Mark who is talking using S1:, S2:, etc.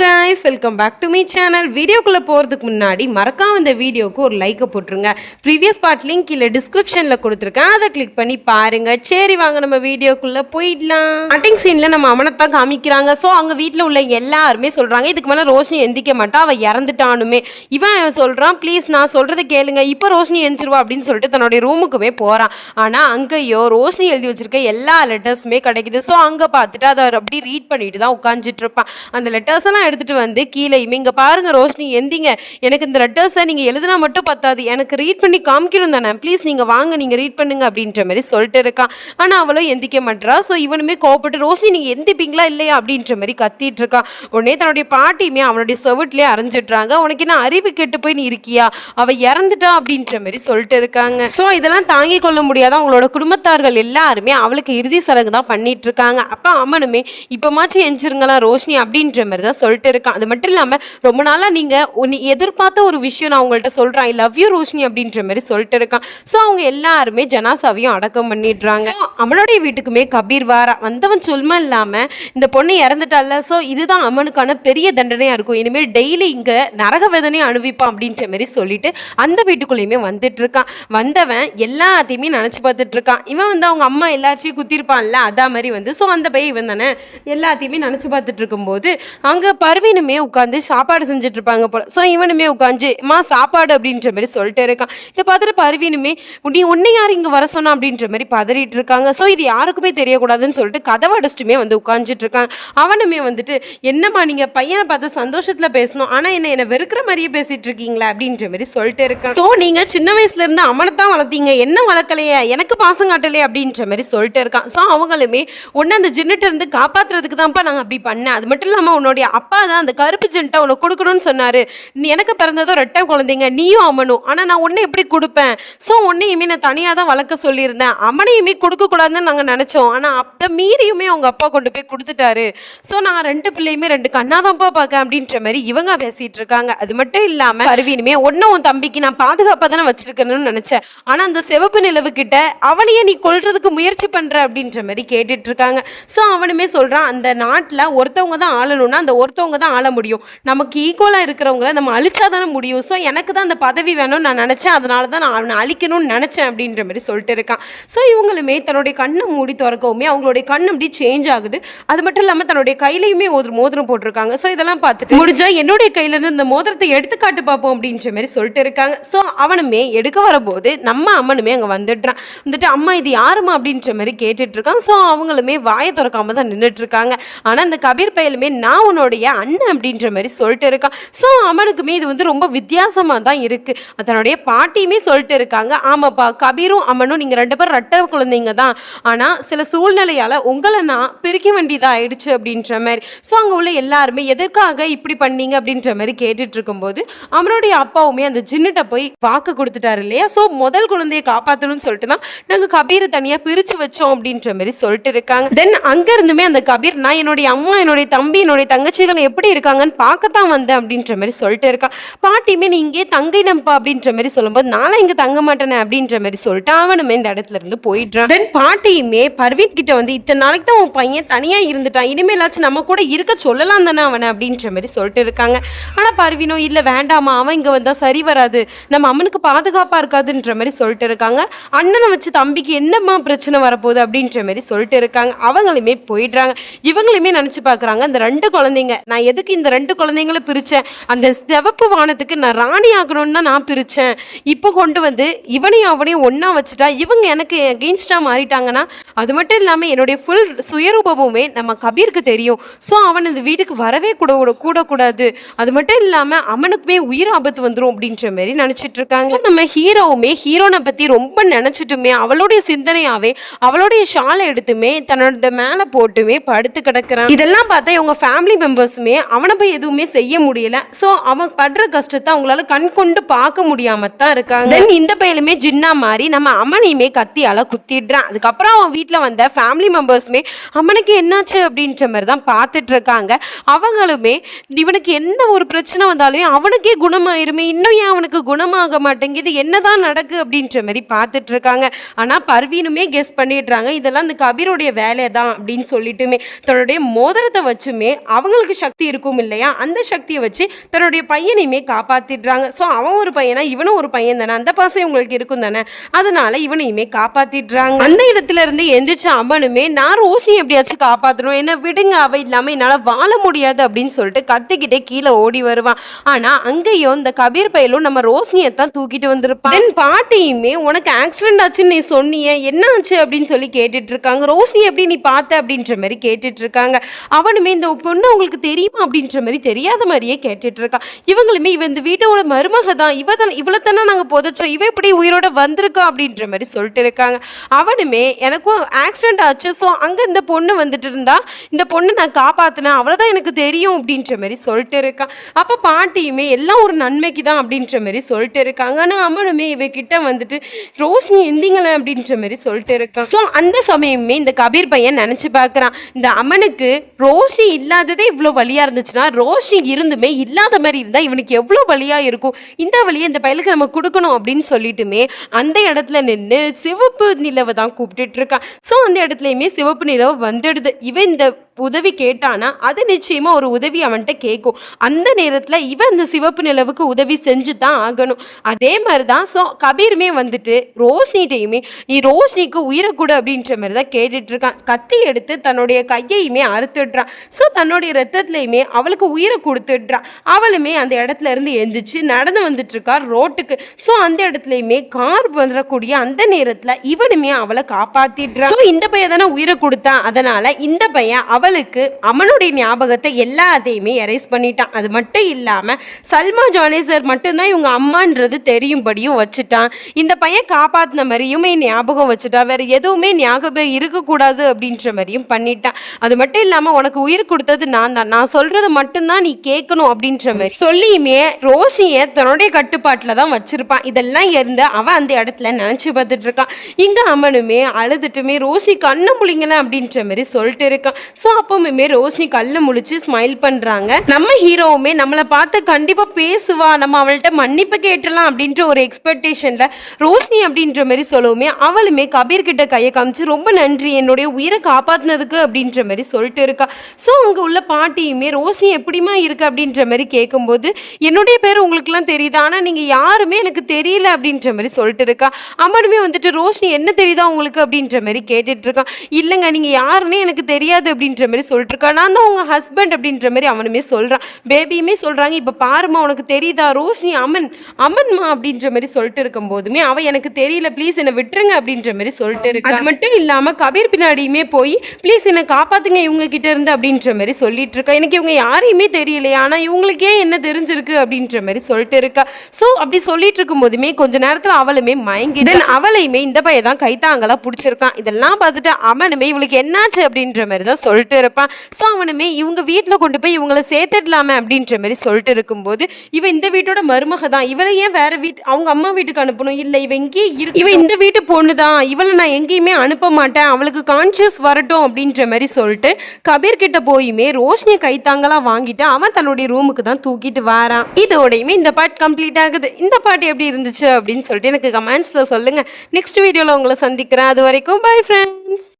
S1: Guys welcome back to me channel வீடியோக்குள்ளே போகிறதுக்கு முன்னாடி மறக்காம இந்த வீடியோவுக்கு ஒரு லைக்கை போட்டுருங்க. ப்ரீவியஸ் பார்ட் லிங்க் கீழே டிஸ்கிரிப்ஷனில் கொடுத்துருக்கேன். அதை கிளிக் பண்ணி பாருங்க. சரி வாங்க நம்ம வீடியோக்குள்ளே போயிடலாம். ஸ்டார்டிங் சீனில் நம்ம அவனைத்தான் காமிக்கிறாங்க. ஸோ அங்கே வீட்டில் உள்ள எல்லாருமே சொல்கிறாங்க இதுக்கு மேலே ரோஷினி எந்திக்க மாட்டா. அவள் இறந்துட்டானுமே. இவன் சொல்கிறான் ப்ளீஸ் நான் சொல்கிறத கேளுங்க. இப்போ ரோஷினி எந்திருவா அப்படின்னு சொல்லிட்டு தன்னுடைய ரூமுக்குமே போகிறான் ஆனால் அங்கேயோ ரோஷினி எழுதி வச்சிருக்க எல்லா லெட்டர்ஸுமே கிடைக்குது. ஸோ அங்கே பார்த்துட்டு அதை அப்படி ரீட் பண்ணிட்டு தான் உட்காந்துட்டு இருப்பான். அந்த லெட்டர்ஸ் எல்லாம் எடுத்துட்டு வந்து கீழே இங்க பாருங்க ரோஷினி எந்திங்க. எனக்கு இந்த லெட்டர்ஸை நீங்க எழுதினா மட்டும் பத்தாது. எனக்கு ரீட் பண்ணி காமிக்கணும் தானே. ப்ளீஸ் நீங்க வாங்க நீங்க ரீட் பண்ணுங்க அப்படின்ற மாதிரி சொல்லிட்டு இருக்கான் ஆனா அவளும் எந்திக்க மாட்டா ஸோ இவனுமே கோவப்பட்டு ரோஷினி நீங்க எந்திப்பீங்களா இல்லையா? அப்படின்ற மாதிரி கத்திட்டு இருக்கான் உடனே தன்னுடைய பாட்டியுமே அவனுடைய செவிட்லேயே அரைஞ்சிடுறாங்க. உனக்கு என்ன அறிவு கெட்டு போய் நீ இருக்கியா? அவ இறந்துட்டா? அப்படின்ற மாதிரி சொல்லிட்டு இருக்காங்க. ஸோ இதெல்லாம் தாங்கி கொள்ள முடியாத அவங்களோட குடும்பத்தார்கள் எல்லாருமே அவளுக்கு இறுதி சடங்கு தான் பண்ணிட்டு இருக்காங்க. அப்ப அம்மனுமே இப்போமாச்சும் எஞ்சிருங்களா ரோஷினி? அப்படின்ற மாதிரி தான் சொல்லிட்டு இருக்கான். அது மட்டும் இல்லாம ரொம்ப நாளா நீங்க உன்னை எதிர்பார்த்த ஒரு விஷயம் நான் உங்கள்கிட்ட சொல்றேன். ஐ லவ் யூ ரோஷினி அப்படின்ற மாதிரி சொல்லிட்டு இருக்கான். ஸோ அவங்க எல்லாருமே ஜனாசாவையும் அடக்கம் பண்ணிடுறாங்க. So, அம்மனுடைய வீட்டுக்குமே கபீர் வாரா. வந்தவன் சும்மா இல்லாம இந்த பொண்ணு இறந்துட்டால ஸோ இதுதான் அம்மனுக்கான பெரிய தண்டனையா இருக்கும். இனிமேல் டெய்லி இங்க நரக வேதனையும் அனுபவிப்பான் அப்படின்ற மாதிரி சொல்லிட்டு அந்த வீட்டுக்குள்ளேயுமே வந்துட்டு இருக்கான். வந்தவன் எல்லாத்தையுமே நினைச்சு பார்த்துட்டு இருக்கான். இவன் வந்து அவங்க அம்மா எல்லாத்தையும் குத்திருப்பான்ல அதா மாதிரி வந்து. ஸோ அந்த பையன் இவன் தானே. எல்லாத்தையுமே நினைச்சு பார்த்துட்டு இருக்கும்போது அங்க பர்வீனுமே உட்காந்து சாப்பாடு செஞ்சுட்டு இருப்பாங்க போல. ஸோ இவனுமே உட்காந்து மா சாப்பாடு அப்படின்ற மாதிரி சொல்லிட்டு இருக்கான். இதை பார்த்துட்டு பர்வீனுமே நீ உன்னை யார் இங்கே வர சொன்னா? அப்படின்ற மாதிரி பதறிட்டு இருக்காங்க ஸோ இது யாருக்குமே தெரியக்கூடாதுன்னு சொல்லிட்டு கதவை அடிச்சிட்டுமே வந்து உட்காந்துட்டு இருக்கான் அவனுமே வந்துட்டு என்னம்மா நீங்க பையனை பார்த்து சந்தோஷத்துல பேசணும். ஆனா என்ன என்ன வெறுக்கிற மாதிரியே பேசிட்டு இருக்கீங்களா அப்படின்ற மாதிரி சொல்லிட்டு இருக்கான். ஸோ நீங்க சின்ன வயசுல இருந்து அவனை தான் வளர்த்தீங்க. என்ன வளர்க்கலையே? எனக்கு பாசம் காட்டலையே? அப்படின்ற மாதிரி சொல்லிட்டு இருக்கான். ஸோ அவங்களுமே உன்னை அந்த ஜின்னிட்ட இருந்து காப்பாத்துறதுக்கு தான்ப்பா நாங்கள் அப்படி பண்ணேன். அது மட்டும் இல்லாமல் உன்னுடைய அப்பா தான் அந்த கருப்பு ஜென்ட்டை உனக்கு கொடுக்கணும்னு சொன்னாரு. நீ எனக்கு பிறந்ததோ ரெட்டை குழந்தைங்க நீயும் அமனும் ஆனால் நான் உன்னை எப்படி கொடுப்பேன்? ஸோ உன்னையுமே நான் தனியாக தான் வளர்க்க சொல்லியிருந்தேன். அமனையுமே கொடுக்கக்கூடாதுன்னு நாங்கள் நினச்சோம். ஆனால் அப்போ மீறியுமே அவங்க அப்பா கொண்டு போய் கொடுத்துட்டாரு. ஸோ நான் ரெண்டு பிள்ளையுமே ரெண்டு கண்ணாதான்ப்பா பார்க்க அப்படின்ற மாதிரி இவங்க பேசிகிட்டு இருக்காங்க. அது மட்டும் இல்லாமல் பருவினுமே ஒன்றும் உன் தம்பிக்கு நான் பாதுகாப்பாக தானே வச்சிருக்கணும்னு நினச்சேன். ஆனால் அந்த சிவப்பு நிலவு கிட்ட அவனையே நீ கொள்றதுக்கு முயற்சி பண்ணுற அப்படின்ற மாதிரி கேட்டுட்டு இருக்காங்க. ஸோ அவனுமே சொல்கிறான் அந்த நாட்டில் ஒருத்தவங்க தான் ஆளணும்னா அந்த ஒருத்தவங்க தான் ஆள முடியும். நமக்கு ஈக்குவலாக இருக்கிறவங்கள நம்ம அழிச்சா தானே முடியும். ஸோ எனக்கு தான் அந்த பதவி வேணும்னு நான் நினச்சேன். அதனால தான் நான் அவனை அழிக்கணும்னு நினச்சேன் அப்படின்ற மாதிரி சொல்லிட்டு இருக்கான். ஸோ இவங்களுமே தன்னுடைய கண்ணை மூடி திறக்கவுமே அவங்களுடைய கண் அப்படி சேஞ்ச் ஆகுது. அது மட்டும் இல்லாமல் தன்னுடைய கையிலையுமே ஒரு மோதிரம் போட்டிருக்காங்க. ஸோ இதெல்லாம் பார்த்துட்டு முடிஞ்சா என்னுடைய கையிலேருந்து இந்த மோதிரத்தை எடுத்து காட்டு பார்ப்போம் அப்படின்ற மாதிரி சொல்லிட்டு இருக்காங்க. ஸோ அவனுமே எடுக்க வரும்போது நம்ம அம்மனுமே அங்கே வந்துடுறான். வந்துட்டு அம்மா இது யாருமா அப்படின்ற மாதிரி கேட்டுட்டு இருக்கான். ஸோ அவங்களுமே வாயை திறக்காம தான் நின்றுட்டு இருக்காங்க. ஆனால் இந்த கபீர் பயலுமே நான் உன்னுடைய அண்ணன் அப்படின்ற மாதிரி சொல்லிட்டு இருக்கான் ஸோ அவனுக்குமே இது வந்து ரொம்ப வித்தியாசமாக தான் இருக்கு. தன்னுடைய பாட்டியுமே சொல்லிட்டு இருக்காங்க. ஆமாப்பா கபீரும் அம்மனும் நீங்கள் ரெண்டு பேரும் ரெட்ட குழந்தைங்க தான். ஆனால் சில சூழ்நிலையால் உங்களை நான் பிரிக்க வேண்டியதாக ஆயிடுச்சு அப்படின்ற மாதிரி. ஸோ அங்கே உள்ள எல்லாருமே எதற்காக இப்படி பண்ணீங்க அப்படின்ற மாதிரி கேட்டுட்டு இருக்கும்போது அவனுடைய அப்பாவுமே அந்த ஜின்னுட்ட போய் வாக்கு கொடுத்துட்டாரு இல்லையா? ஸோ முதல் குழந்தையை காப்பாற்றணும்னு சொல்லிட்டு தான் நாங்கள் கபீரை தனியாக பிரித்து வச்சோம் அப்படின்ற மாதிரி சொல்லிட்டு இருக்காங்க. தென் அங்கேருந்துமே அந்த கபீர் நான் என்னுடைய அம்மா என்னுடைய தம்பி என்னுடைய தங்கச்சிகள் எப்படி இருக்காங்கன்னு பார்க்கத்தான் வந்தேன் அப்படின்ற மாதிரி சொல்லிட்டு இருக்கான் பாட்டியுமே நீ இங்கே தங்கினப்பா அப்படின்ற மாதிரி சொல்லும்போது நானும் இங்கே தங்க மாட்டேனே அப்படின்ற மாதிரி சொல்லிட்டு அவனுமே இந்த இடத்துல இருந்து போயிடுறான். தென் பாட்டியுமே பர்வீத் கிட்ட வந்து இத்தனை நாளைக்கு தான் உன் பையன் தனியாக இருந்துட்டான். இனிமேலாச்சும் நம்ம கூட இருக்க சொல்லலாம் தானே அவனை அப்படின்ற மாதிரி சொல்லிட்டு இருக்காங்க. ஆனால் பர்வீனோ இல்லை வேண்டாமா அவன் இங்கே வந்தால் சரி வராது. நம்ம அம்மனுக்கு பாதுகாப்பாக இருக்காதுன்ற மாதிரி சொல்லிட்டு இருக்காங்க. அண்ணனை வச்சு தம்பிக்கு என்னம்மா பிரச்சனை வரப்போகுது? அப்படின்ற மாதிரி சொல்லிட்டு இருக்காங்க. அவங்களுமே போயிடுறாங்க. இவங்களுமே நினச்சி பார்க்குறாங்க அந்த ரெண்டு குழந்தைங்க நான் எதுக்கு இந்த ரெண்டு குழந்தைங்களை பிரித்தேன் அந்த சிவப்பு வானத்துக்கு நான் ராணி ஆகணும்னு தான் நான் பிரித்தேன் இப்போ கொண்டு வந்து இவனையும் அவனையும் ஒன்றா வச்சுட்டா இவங்க எனக்கு எகெயின்ஸ்டாக மாறிட்டாங்கன்னா அது மட்டும் இல்லாமல் என்னுடைய ஃபுல் சுயரூபமுமே நம்ம கபீருக்கு தெரியும். ஸோ அவன் இந்த வீட்டுக்கு வரவே கூட கூடக்கூடாது அது மட்டும் இல்லாமல் அவனுக்குமே உயிர் ஆபத்து வந்துடும் அப்படின்ற மாதிரி நினச்சிட்டு இருக்காங்க. நம்ம ஹீரோவுமே ஹீரோனை பற்றி ரொம்ப நினச்சிட்டுமே அவளுடைய சிந்தனையாகவே அவளுடைய ஷாலை எடுத்துமே தன்னோட மேலே போட்டுமே படுத்து கிடக்குறான் இதெல்லாம் பார்த்தா இவங்க ஃபேமிலி மெம்பர்ஸ் மெம்பர்ஸுமே அவனை போய் எதுவுமே செய்ய முடியல. ஸோ அவன் படுற கஷ்டத்தை அவங்களால கண் கொண்டு பார்க்க முடியாம தான் இருக்காங்க. தென் இந்த பையலுமே ஜின்னா மாதிரி நம்ம அம்மனையுமே கத்தியால குத்திடுறான். அதுக்கப்புறம் அவன் வீட்டில் வந்த ஃபேமிலி மெம்பர்ஸுமே அம்மனுக்கு என்னாச்சு? அப்படின்ற மாதிரி தான் பார்த்துட்டு இருக்காங்க. அவங்களுமே இவனுக்கு என்ன ஒரு பிரச்சனை வந்தாலுமே அவனுக்கே குணமாயிருமே. இன்னும் ஏன் அவனுக்கு குணமாக மாட்டேங்குது? என்னதான் நடக்கு? அப்படின்ற மாதிரி பார்த்துட்டு இருக்காங்க. ஆனால் பர்வீனுமே கெஸ் பண்ணிடுறாங்க. இதெல்லாம் இந்த கபீருடைய வேலை தான் அப்படின்னு சொல்லிட்டுமே தன்னுடைய மோதிரத்தை வச்சுமே அவங்களுக்கு சக்தி இருக்கும் இல்லையா? அந்த சக்தியை வச்சு தன்னுடைய பையனையுமே காப்பாத்திடுறாங்க. ஸோ அவன் ஒரு பையனா இவனும் ஒரு பையன் தானே. அந்த பாசம் இவங்களுக்கு இருக்கும் தானே? அதனால இவனையுமே காப்பாத்திடுறாங்க. அந்த இடத்துல இருந்து எந்திரிச்ச அம்மனுமே நான் ரோஷினி எப்படியாச்சும் காப்பாத்தணும். என்ன விடுங்க அவ இல்லாம என்னால வாழ முடியாது அப்படின்னு சொல்லிட்டு கத்திக்கிட்டே கீழே ஓடி வருவான். ஆனா அங்கேயும் இந்த கபீர் பயலும் நம்ம ரோஷினியை தான் தூக்கிட்டு வந்திருப்பான். Then பாட்டியுமே உனக்கு ஆக்சிடென்ட் ஆச்சுன்னு நீ சொன்னியே என்ன ஆச்சு? அப்படின்னு சொல்லி கேட்டுட்டு இருக்காங்க. ரோஷினி எப்படி நீ பார்த்த? அப்படின்ற மாதிரி கேட்டுட்டு இருக்காங்க. அவனுமே இந்த பொண்ணு உங்களுக்கு தெரியுமா அப்படின்ற மாதிரி தெரியாத மாதிரியே கேட்டுட்டு இருக்கான் இவங்களுமே இவ இந்த வீட்டோட மருமக தான். இவ தான் இவளை தானே நாங்கள் புதைச்சோம். இவ இப்படி உயிரோட வந்திருக்கா அப்படின்ற மாதிரி சொல்லிட்டு இருக்காங்க. அவனுமே எனக்கும் ஆக்சிடென்ட் ஆச்சு. ஸோ அங்கே இந்த பொண்ணு வந்துட்டு இருந்தா இந்த பொண்ணு நான் காப்பாத்தினேன். அவ்வளோதான் எனக்கு தெரியும் அப்படின்ற மாதிரி சொல்லிட்டு இருக்கான் அப்போ பாட்டியுமே எல்லாம் ஒரு நன்மைக்கு தான் அப்படின்ற மாதிரி சொல்லிட்டு இருக்காங்க. ஆனால் அவனுமே இவகிட்ட வந்துட்டு ரோஷினி எந்திங்களேன் அப்படின்ற மாதிரி சொல்லிட்டு இருக்கான் ஸோ அந்த சமயமே இந்த கபீர் பையன் நினச்சி பார்க்குறான் இந்த அம்மனுக்கு ரோஷினி இல்லாததே இவ்வளோ வழியா இருந்துச்சுன்னா ரோஷினி இருந்துமே இல்லாத மாதிரி இருந்தா இவனுக்கு எவ்வளோ வழியா இருக்கும்? இந்த வழியை இந்த பயலுக்கு நம்ம கொடுக்கணும் அப்படின்னு சொல்லிட்டுமே அந்த இடத்துல நின்று சிவப்பு நிலவை தான் கூப்பிட்டுட்டு இருக்கான் ஸோ அந்த இடத்துலையுமே சிவப்பு நிலவு வந்துடுது. இவன் இந்த உதவி கேட்டானா அது நிச்சயமா ஒரு உதவி அவன்கிட்ட கேட்கும். அந்த நேரத்துல இவன் அந்த சிவப்பு நிலவுக்கு உதவி செஞ்சு தான் ஆகணும். அதே மாதிரி தான் ஸோ கபீருமே வந்துட்டு ரோஷினிட்டையுமே நீ ரோஷினிக்கு உயிரை கொடு அப்படின்ற மாதிரி தான் கேட்டுட்டு இருக்கான் கத்தி எடுத்து தன்னுடைய கையையுமே அறுத்துடுறான். ஸோ தன்னுடைய ரத்தத்துலையுமே அவளுக்கு உயிரை கொடுத்துடுறான். அவளுமே அந்த இடத்துல இருந்து எந்திரிச்சு நடந்து வந்துட்டு இருக்கா ரோட்டுக்கு. ஸோ அந்த இடத்துலையுமே கார் வந்துடக்கூடிய அந்த நேரத்துல இவனுமே அவளை காப்பாத்திடுறான். ஸோ இந்த பையன் தானே உயிரை கொடுத்தான். அதனால இந்த பையன் அவள் அவளுக்கு அவனுடைய ஞாபகத்தை எல்லாத்தையுமே எரேஸ் பண்ணிட்டான். அது மட்டும் இல்லாம சல்மா ஜானேசர் மட்டும்தான் இவங்க அம்மான்றது தெரியும்படியும் வச்சுட்டான். இந்த பையன் காப்பாத்தின மாதிரியுமே ஞாபகம் வச்சுட்டான். வேற எதுவுமே ஞாபகம் இருக்கக்கூடாது அப்படின்ற மாதிரியும் பண்ணிட்டான். அது மட்டும் இல்லாமல் உனக்கு உயிர் கொடுத்தது நான் தான். நான் சொல்றது மட்டும்தான் நீ கேட்கணும் அப்படின்ற மாதிரி சொல்லியுமே ரோஷினிய தன்னுடைய கட்டுப்பாட்டில் தான் வச்சிருப்பான். இதெல்லாம் இருந்து அவன் அந்த இடத்துல நினைச்சு பார்த்துட்டு இருக்கான் இங்க அம்மனுமே அழுதுட்டுமே ரோஷி கண்ணை முழிங்கல அப்படின்ற மாதிரி சொல்லிட்டு இருக்கான். ஸோ அப்பவுமே ரோஷினி கல்ல முழிச்சு ஸ்மைல் பண்றாங்க. நம்ம ஹீரோவுமே நம்மளை பார்த்து கண்டிப்பா பேசுவா நம்ம அவள்கிட்ட மன்னிப்பு கேட்டலாம் அப்படின்ற ஒரு எக்ஸ்பெக்டேஷன்ல ரோஷினி அப்படின்ற மாதிரி சொல்லவுமே அவளுமே கபீர் கிட்ட கையை காமிச்சு ரொம்ப நன்றி என்னுடைய உயிரை காப்பாத்தினதுக்கு அப்படின்ற மாதிரி சொல்லிட்டு இருக்கா. ஸோ அங்கே உள்ள பாட்டியுமே ரோஷினி எப்படிமா இருக்கு? அப்படின்ற மாதிரி கேட்கும்போது என்னுடைய பேர் உங்களுக்குலாம் தெரியுது ஆனால் நீங்கள் யாருமே எனக்கு தெரியல அப்படின்ற மாதிரி சொல்லிட்டு இருக்கா. அம்மனுமே வந்துட்டு ரோஷினி என்ன தெரியுதா உங்களுக்கு? அப்படின்ற மாதிரி கேட்டுட்டு இருக்கான் இல்லைங்க நீங்கள் யாருன்னே எனக்கு தெரியாது அப்படின்ற மாதிரி சொல்லிட்டு இருக்கா. நான் தான் உங்கள் ஹஸ்பண்ட் அப்படின்ற மாதிரி அவனுமே சொல்கிறான் பேபியுமே சொல்கிறாங்க இப்போ பாருமா உனக்கு தெரியுதா? ரோஷினி அம்மன் அம்மன்மா அப்படின்ற மாதிரி சொல்லிட்டு இருக்கும் போதுமே அவ எனக்கு தெரியல. ப்ளீஸ் என்னை விட்டுருங்க அப்படின்ற மாதிரி சொல்லிட்டு இருக்கு. அது மட்டும் இல்லாம கபீர் பின்னாடியுமே போய் ப்ளீஸ் என்னை காப்பாத்துங்க இவங்க கிட்ட இருந்து அப்படின்ற மாதிரி சொல்லிட்டு இருக்கா. எனக்கு இவங்க யாரையுமே தெரியலையா. ஆனா இவங்களுக்கே என்ன தெரிஞ்சிருக்கு அப்படின்ற மாதிரி சொல்லிட்டு இருக்கா. ஸோ அப்படி சொல்லிட்டு இருக்கும் போதுமே கொஞ்ச நேரத்துல அவளுமே மயங்கி தென் அவளையுமே இந்த பையன் தான் கைத்தாங்களா பிடிச்சிருக்கான். இதெல்லாம் பார்த்துட்டு அவனுமே இவளுக்கு என்னாச்சு அப்படின்ற மாதிரி தான் சொல்லிட்டு இருப்பான். ஸோ அவனுமே இவங்க வீட்டில் கொண்டு போய் இவங்களை சேர்த்துடலாமே அப்படின்ற மாதிரி சொல்லிட்டு இருக்கும்போது இவன் இந்த வீட்டோட மருமக தான் இவளை ஏன் வேற வீட்டு அவங்க அம்மா வீட்டுக்கு அனுப்பணும்? இல்லை இவன் இங்கேயே இரு இவன் இந்த வீட்டு பொண்ணு தான் இவளை நான் எங்கேயுமே அனுப்ப மாட்டேன். அவளுக்கு கான்சியஸ் வரட்டும் அப்படின்ற மாதிரி சொல்லிட்டு கபீர் கிட்ட போயுமே ரோஷினியை கைத்தாங்களா வாங்கிட்டு அவன் தன்னுடைய ரூமுக்கு தான் தூக்கிட்டு வாரான். இதோடையுமே இந்த பார்ட் கம்ப்ளீட் ஆகுது. இந்த பாட்டு எப்படி இருந்துச்சு அப்படின்னு சொல்லிட்டு எனக்கு கமெண்ட்ஸ்ல சொல்லுங்க. நெக்ஸ்ட் வீடியோல உங்களை சந்திக்கிறேன். அது வரைக்கும் பை ஃப்ரெண்ட்ஸ்